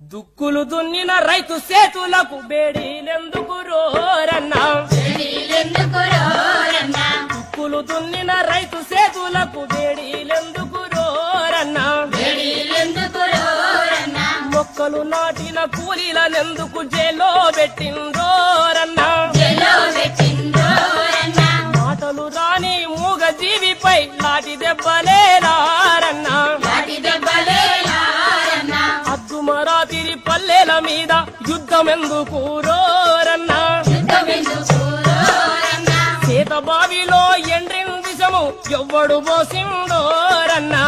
దుక్కులు దున్నిన రైతు సేతులకు బేడీలెందుకు రోరన్నా? దుక్కులు దున్నిన రైతు సేతులకు బేడీలెందుకు రోరన్నా? మొక్కలు నాటిన కూలీలనెందుకు జైల్లో పెట్టిందోరన్నా మాటలు రాని మూగ జీవిపై లాటి దెబ్బలేనారన్నా మీద యుద్ధమెందుకు రోరన్నా యుద్ధమెందుకు రోరన్నా సీత బావిలో ఎండ్రిన్ విషము ఎవ్వడు పోసిందోరన్నా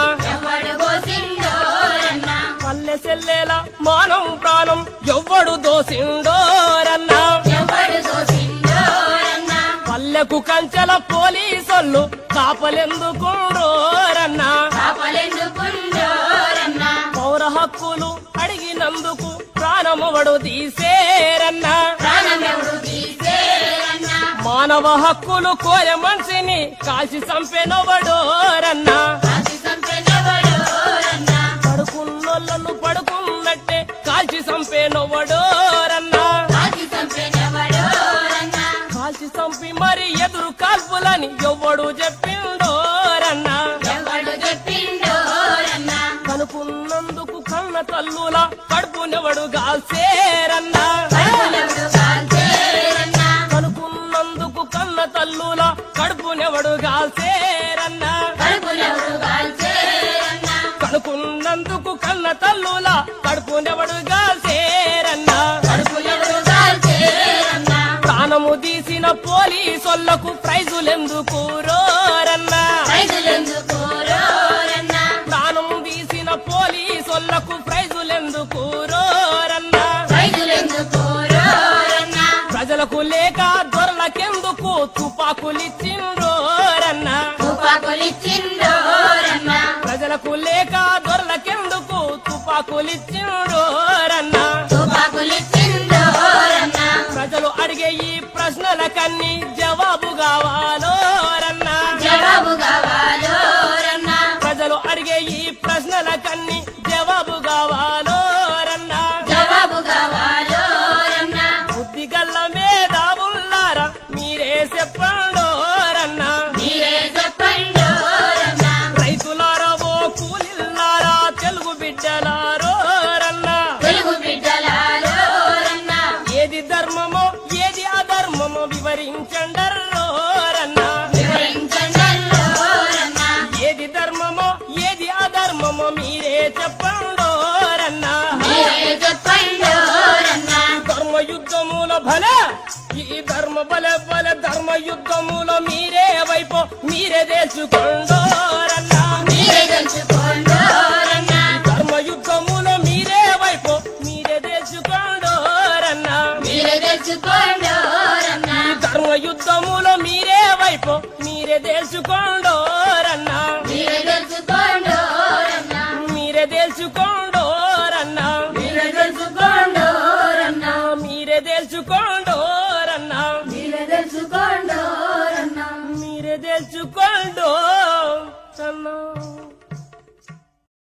పల్లె సెల్లెల మానం ప్రాణం ఎవ్వడు దోసిండోరన్నా. దోసిందోరన్నా పల్లెకు కంచెల పోలీసోళ్ళు కాపలెందుకుండోరన్నా ప్రాణమవడు తీసేరన్నా. మానవ హక్కులు కోరే మనిషిని కాల్చి చంపెనవడోరన్నా. పడుకున్నోళ్ళను పడుకున్నట్టే కాల్చి చంపెనవడోరన్నా. కాల్చి చంపి మరి ఎదురు కాల్పులని ఎవ్వడు చెప్పిండోరన్నా కడుపునెవడు గాల్సేరన్నా కనుకున్నందుకు కన్న తల్లుల కడుపునెవడు గాల్సేరన్నా కనుకున్నందుకు కన్న తల్లుల కడుపునెవడు గాల్సేరన్నా ప్రాణము తీసిన పోలీసొల్లకు ప్రైజులెందుకు రోరన్నా? ప్రాణము తీసిన పోలీసొల్లకు దొరలకెందుకు తుపాకులిచ్చిండ్రోరన్నా తుపాకులిచ్చిండోరన్నా ప్రజలకు లేక దొరలకెందుకు తుపాకులిచ్చిండ్రోరన్నా తుపాకులిచ్చిండోరన్నా ప్రజలు అడిగే ఈ ప్రశ్నలకన్నీ జవాబు కావాలోరన్నా చెప్పండోరన్నా. ధర్మ బల ఈ ధర్మ బల బల ధర్మ యుద్ధముల మీరే వైపు మీరే తెలుసుకోండోరన్నా. మీరే తెలుసుకోండోరన్నా. ధర్మ యుద్ధముల మీరే వైపు మీరే తెలుసుకోండోరన్నా. మీరే తెలుసుకోండోరన్నా. ధర్మ యుద్ధముల మీరే వైపు మీరే తెలుసుకోండో రన్నా మీరే తెలుసుకోండో